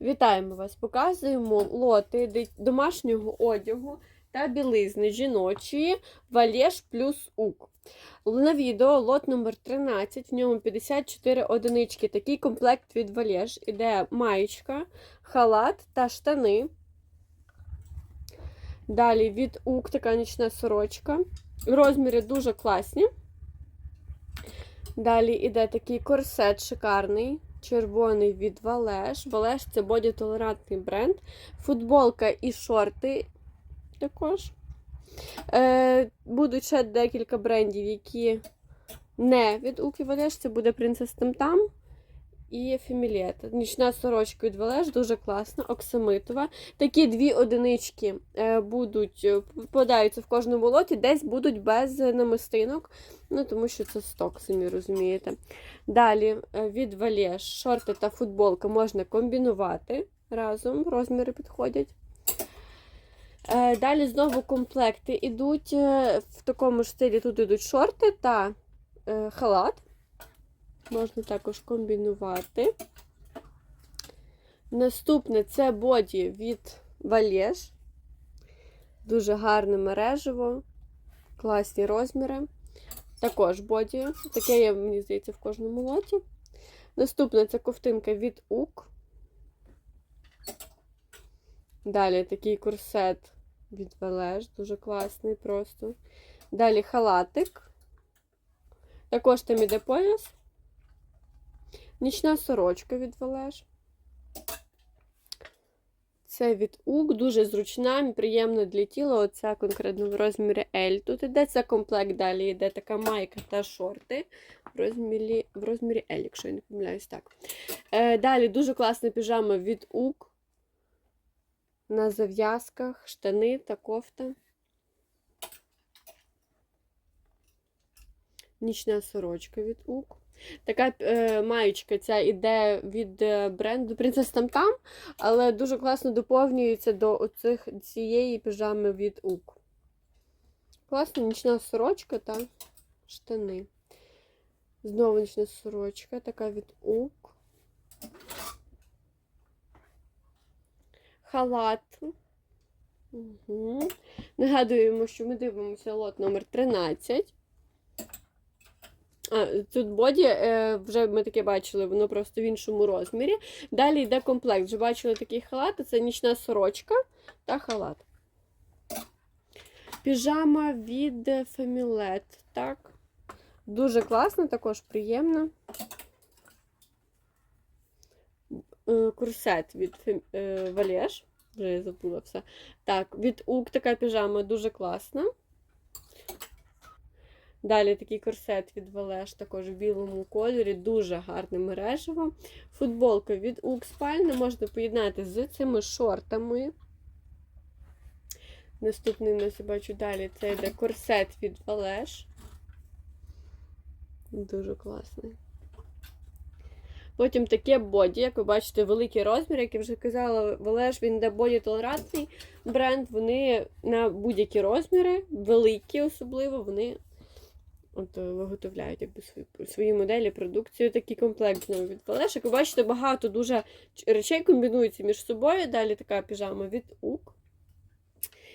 Вітаємо вас! Показуємо лоти домашнього одягу та білизни жіночої Валєш плюс УК. На відео лот номер 13, в ньому 54 одинички. Такий комплект від Валєш. Іде маєчка, халат та штани. Далі від УК така нічна сорочка. Розміри дуже класні. Далі іде такий корсет шикарний, червоний від Валеш. Валеш це бодітолерантний бренд. Футболка і шорти також. Е, будуть ще декілька брендів, які не від Уки Валеш. Це буде Princess Там і Фемілєта. Нічна сорочка від Валеш, дуже класна, оксамитова. Такі дві одинички е, будуть, е, попадаються в кожному лоті, десь будуть без намистинок. Ну, тому що це сток, самі розумієте. Далі е, від Валєш шорти та футболка можна комбінувати разом, розміри підходять. Е, Далі знову комплекти ідуть е, в такому ж стилі. Тут ідуть шорти та е, халат. Можна також комбінувати. Наступне це боді від Валєш. Дуже гарне мережево, класні розміри. Також боді. Таке є, мені здається, в кожному лоті. Наступне це ковтинка від УК. Далі такий курсет від Велеш, дуже класний просто. Далі халатик. Також там іде пояс. Нічна сорочка від Велеш. Це від УК, дуже зручна, приємна для тіла. Оця конкретно в розмірі L. Тут іде комплект, далі йде така майка та шорти в розмірі, в розмірі L, якщо я не помиляюсь так. Е, далі дуже класна піжама від УК. На зав'язках, штани та кофта. Нічна сорочка від УК. Така е, маєчка ця іде від е, бренду Princess Там Там, але дуже класно доповнюється до оцих, цієї піжами від УК. Класна нічна сорочка та штани. Знову нічна сорочка, така від УК. Халат. Угу. Нагадуємо, що ми дивимося лот номер 13. Тут боді, е, вже ми таке бачили, воно просто в іншому розмірі. Далі йде комплект. Вже бачили такий халат, це нічна сорочка та халат. Піжама від Фемілет. Так. Дуже класна, також приємна. Е, Курсет від е, Валєш. Вже я забула все. Так, від УК така піжама дуже класна. Далі такий корсет від Валеш, також в білому кольорі, дуже гарне мережево. Футболка від УК спальна можна поєднати з цими шортами. Наступний у нас я бачу далі це йде корсет від Валеш. Дуже класний. Потім таке боді, як ви бачите, великий розмір, як я вже казала, Валеш, він йде боді толерантний бренд. Вони на будь-які розміри, великі особливо, вони от, е, виготовляють якби, свої, свої моделі, продукцію. Такий комплект від Валеш. Ви бачите, багато дуже речей комбінуються між собою. Далі така піжама від УК.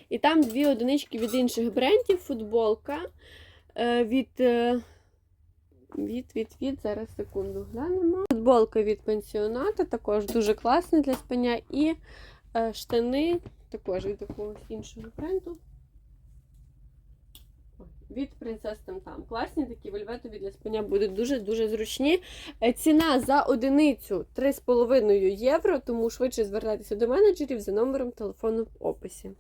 І там дві одинички від інших брендів, футболка е, від. е, від, від, від, зараз секунду глянемо. Футболка від пенсіоната, також дуже класна для спання. І штани також від якогось іншого бренду. Від принцес Там. Класні такі вельветові для спання будуть дуже-дуже зручні. Е, Ціна за одиницю 3,5 євро, тому швидше звертайтеся до менеджерів за номером телефону в описі.